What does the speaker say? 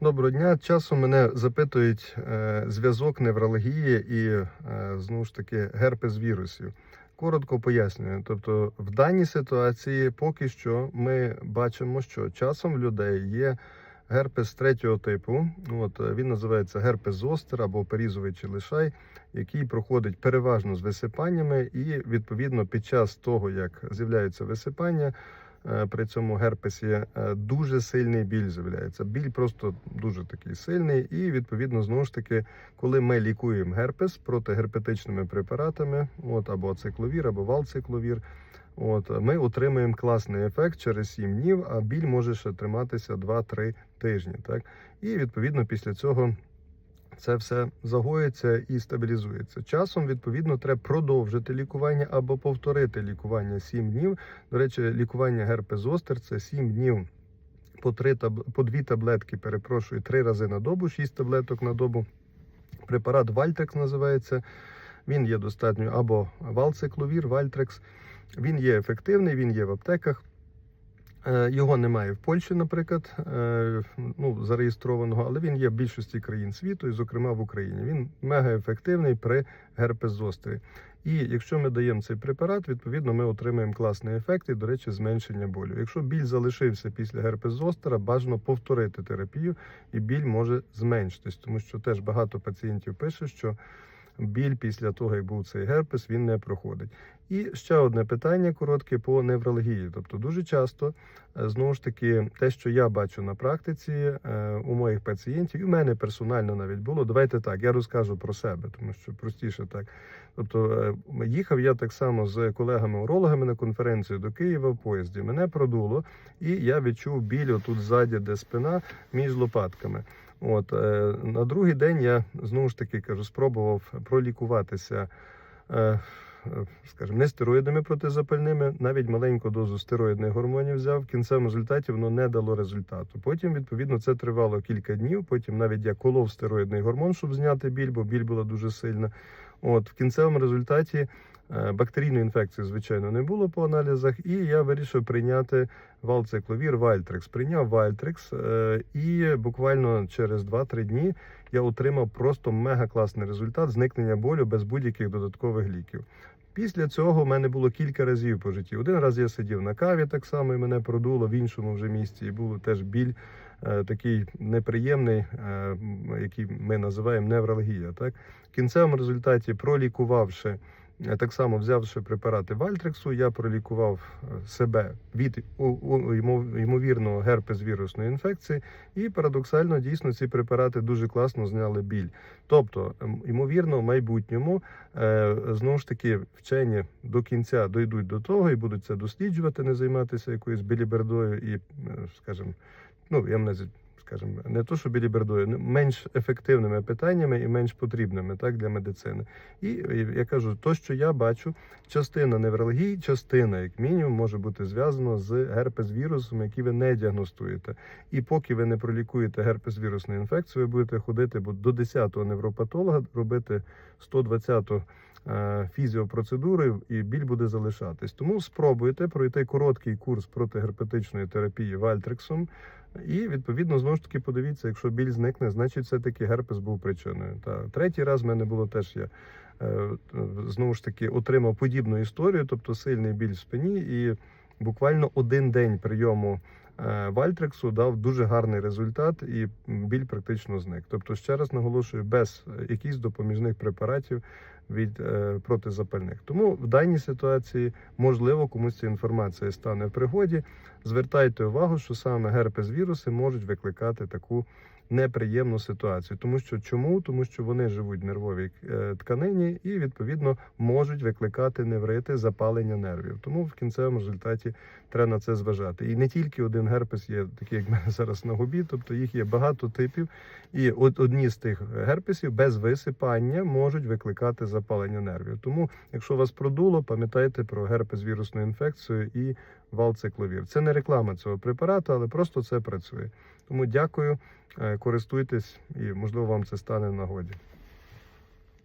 Доброго дня. Часом мене запитують е, зв'язок неврології і е, знову ж таки герпес вірусів. Коротко пояснюю. Тобто, в даній ситуації поки що ми бачимо, що часом в людей є герпес третього типу. От е, він називається герпес зостер або перізовий чи лишай, який проходить переважно з висипаннями, і відповідно під час того, як з'являються висипання. Е, При цьому герпесі е, дуже сильний біль з'являється. Біль просто дуже такий сильний, і відповідно знову ж таки, коли ми лікуємо герпес протигерпетичними препаратами, от або ацикловір, або валцикловір, От ми отримуємо класний ефект через 7 днів, а біль може ще триматися 2-3 тижні. Так і відповідно після цього це все загоїться і стабілізується. Часом відповідно треба продовжити лікування або повторити лікування 7 днів. До речі, лікування герпес зостер це 7 днів. По три таб... по дві таблетки, перепрошую, три рази на добу, 6 таблеток на добу. Препарат Вальтрекс називається. Він є достатньо або валцикловір, Вальтрекс. Він є ефективний, він є в аптеках. Е, Його немає в Польщі, наприклад, е, ну, зареєстрованого, але він є в більшості країн світу, і, зокрема в Україні. Він мега ефективний при герпес зострі. І якщо ми даємо цей препарат, відповідно ми отримаємо класний ефект і, до речі, зменшення болю. Якщо біль залишився після герпес зостера, бажано повторити терапію, і біль може зменшитись, тому що теж багато пацієнтів пише, що біль після того, як був цей герпес, він не проходить. І ще одне питання коротке по неврології. Тобто, дуже часто е, знову ж таки, те, що я бачу на практиці е, у моїх пацієнтів, і в мене персонально навіть було. Давайте так, я розкажу про себе, тому що простіше так. Тобто, е, їхав я так само з колегами-урологами на конференцію до Києва в поїзді. Мене продуло, і я відчув біль отут ззаді, де спина між лопатками. От е, на другий день я знову ж таки кажу, спробував пролікуватися. Е, Скажімо, не стероїдами протизапальними, навіть маленьку дозу стероїдних гормонів взяв. В кінцевому результаті воно не дало результату. Потім, відповідно, це тривало кілька днів. Потім навіть я колов стероїдний гормон, щоб зняти біль, бо біль була дуже сильна. От в кінцевому результаті бактерійної інфекції, звичайно, не було по аналізах, і я вирішив прийняти валцикловір Вальтрекс. Прийняв Вальтрекс, е, і буквально через 2-3 дні я отримав просто мега класний результат зникнення болю без будь-яких додаткових ліків. Після цього в мене було кілька разів по житті. Один раз я сидів на каві, так само і мене продуло в іншому вже місці, і був теж біль е, такий неприємний, е, який ми називаємо невралгія. Так в кінцевому результаті, пролікувавши. Е, Так само взявши препарати Вальтрексу, я пролікував е, себе від ймовірного герпес вірусної інфекції, і парадоксально дійсно ці препарати дуже класно зняли біль. Тобто, ймовірно, в майбутньому е, знову ж таки вчені до кінця дійдуть до того і будуть це досліджувати, не займатися якоюсь білібердою і, скажімо, ну я мене скажімо, не то, що білібердою, ну, менш ефективними питаннями і менш потрібними так для медицини. І я кажу, то, що я бачу, частина невралгії, частина, як мінімум, може бути зв'язана з герпес-вірусом, який ви не діагностуєте. І поки ви не пролікуєте герпес-вірусну інфекцію, ви будете ходити до 10-го невропатолога, робити 120-ту е, фізіопроцедури, і біль буде залишатись. Тому спробуйте пройти короткий курс протигерпетичної терапії Вальтрексом. І відповідно знову ж таки подивіться, якщо біль зникне, значить все таки герпес був причиною. Та третій раз в мене було теж я е, знову ж таки отримав подібну історію, тобто сильний біль в спині, і буквально один день прийому е, Вальтрексу дав дуже гарний результат, і біль практично зник. Тобто, ще раз наголошую, без якихось допоміжних препаратів від е, протизапальних. Тому в даній ситуації можливо комусь ця інформація стане в пригоді. Звертайте увагу, що саме герпес віруси можуть викликати таку неприємну ситуацію. Тому що чому? Тому що вони живуть в нервовій е, тканині і відповідно можуть викликати неврити, запалення нервів. Тому в кінцевому результаті треба на це зважати. І не тільки один герпес є такий, як в мене зараз на губі, тобто їх є багато типів. І одні з тих герпесів без висипання можуть викликати запалення нервів. Тому, якщо вас продуло, пам'ятайте про герпес вірусну інфекцію і валцикловір. Це не реклама цього препарату, але просто це працює. Тому дякую, е, користуйтесь і можливо вам це стане в нагоді.